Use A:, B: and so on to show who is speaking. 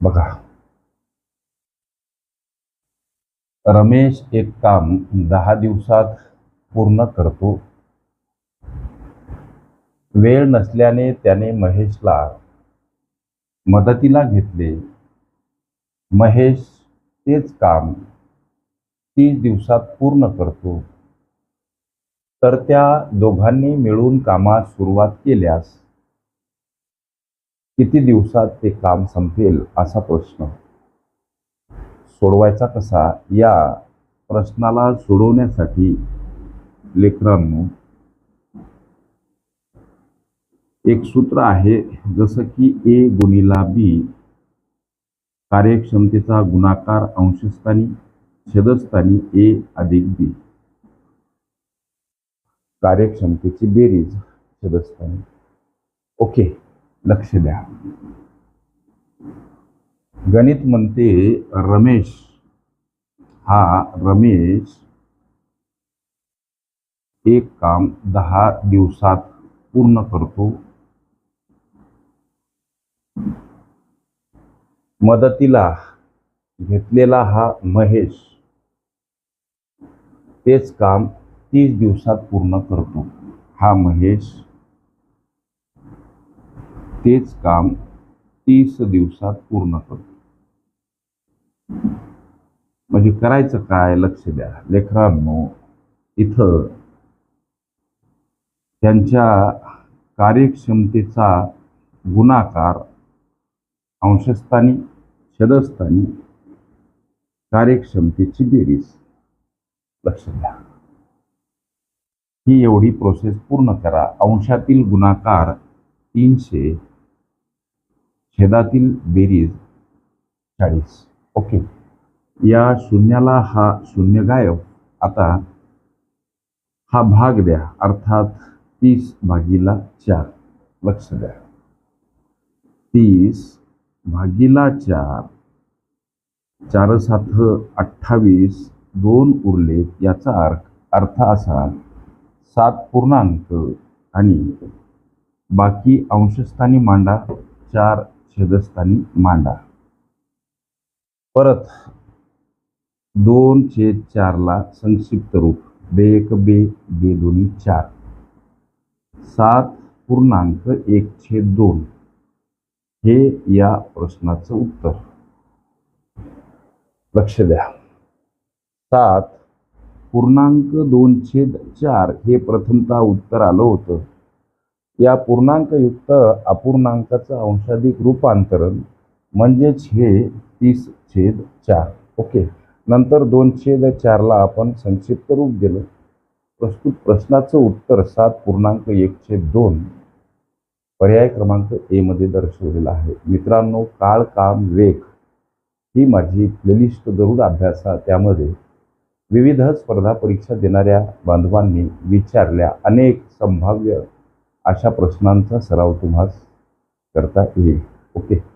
A: बघा. रमेश एक काम दहा दिवसात पूर्ण करतो. वेळ नसल्याने त्याने महेशला मदतीला घेतले. महेश तेच काम तीस दिवसात पूर्ण करतो. तर त्या दोघांनी मिळून कामास सुरुवात केल्यास किती दिवसात ते काम संपेल असा प्रश्न. सोडवायचा कसा? या प्रश्नाला सोडवण्यासाठी लेकरांनो एक सूत्र आहे जसं की ए गुणिला बी कार्यक्षमतेचा गुणाकार अंशस्थानी छेदस्थानी ए अधिक बी. कार्यक्षमतेची बेरीज छेदस्थानी. ओके. लक्ष द्या. गणित म्हणते रमेश. हा रमेश एक काम दहा दिवसात पूर्ण करतो. मदतीला घेतलेला हा महेश तेच काम तीस दिवसात पूर्ण करतो. हा महेश तेच काम तीस दिवसात पूर्ण करतो. म्हणजे करायचं काय? लक्ष द्या. लेकरांनो इथं त्यांच्या कार्यक्षमतेचा गुणाकार अंशस्थानी छदस्थानी कार्यक्षमतेची बेरीज. लक्ष द्या. ही एवढी प्रोसेस पूर्ण करा. अंशातील गुणाकार तीनशे छेदातील बेरीज चाळीस. ओके. या शून्याला हा शून्य गायब. आता हा भाग द्या. अर्थात तीस भागीला चार. लक्ष द्या. तीस भागीला चार. चार सात अठ्ठावीस दोन उरले याचा अर्थ अर्थ असा सात पूर्णांक आणि बाकी अंशस्थानी मांडा चार छेदस्थानी मांडा. परत दोन छेद चारला संक्षिप्त रूप. बे एक बे बे दोन्ही चार. सात पूर्णांक एक छेद दोन. हे या प्रश्नाचं उत्तर. लक्ष द्या. सात पूर्णांक दोन छेद चार हे प्रथमतः उत्तर आलं होतं. या पूर्णांकयुक्त अपूर्णांकाचं अंशाधिक रूपांतरण म्हणजेच हे तीस छेद चार. ओके. नंतर दोन छेद चारला आपण संक्षिप्त रूप दिलं. प्रस्तुत प्रश्नाचं उत्तर सात पूर्णांक एक छेद दोन. पर्याय क्रमांक एमध्ये दर्शवलेला आहे. मित्रांनो काळ काम वेग ही माझी प्लेलिस्ट जरूर अभ्यासा त्यामध्ये विविध स्पर्धा परीक्षा देणाऱ्या बांधवांनी विचारल्या अनेक संभाव्य अशा प्रश्नांचा सराव तुम्हाला करता येईल. ओके.